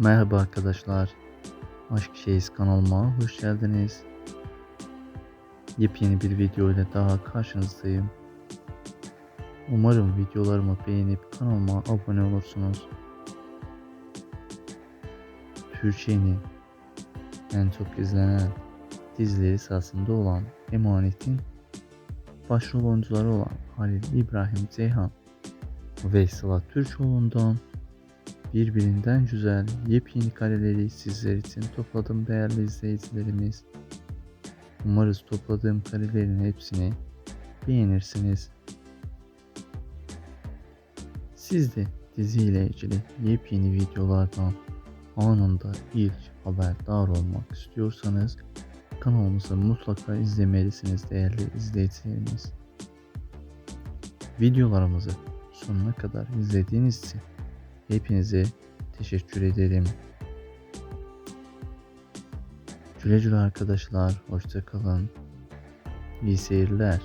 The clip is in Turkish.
Merhaba arkadaşlar. Aşk Şeyiz kanalıma hoş geldiniz. Yepyeni bir video ile daha karşınızdayım. Umarım videolarımı beğenip kanalıma abone olursunuz. Türkiye'nin en çok izlenen dizileri sırasında olan Emanet'in başrol oyuncuları olan Halil İbrahim Ceyhan ve Sıla Türkoğlu'ndan birbirinden güzel yepyeni kareleri sizler için topladım değerli izleyicilerimiz. Umarız topladığım karelerin hepsini beğenirsiniz. Siz de diziyle ilgili yepyeni videolardan anında ilk haberdar olmak istiyorsanız kanalımızı mutlaka izlemelisiniz değerli izleyicilerimiz. Videolarımızı sonuna kadar izlediğiniz için hepinize teşekkür ederim. Güle güle arkadaşlar. Hoşça kalın. İyi seyirler.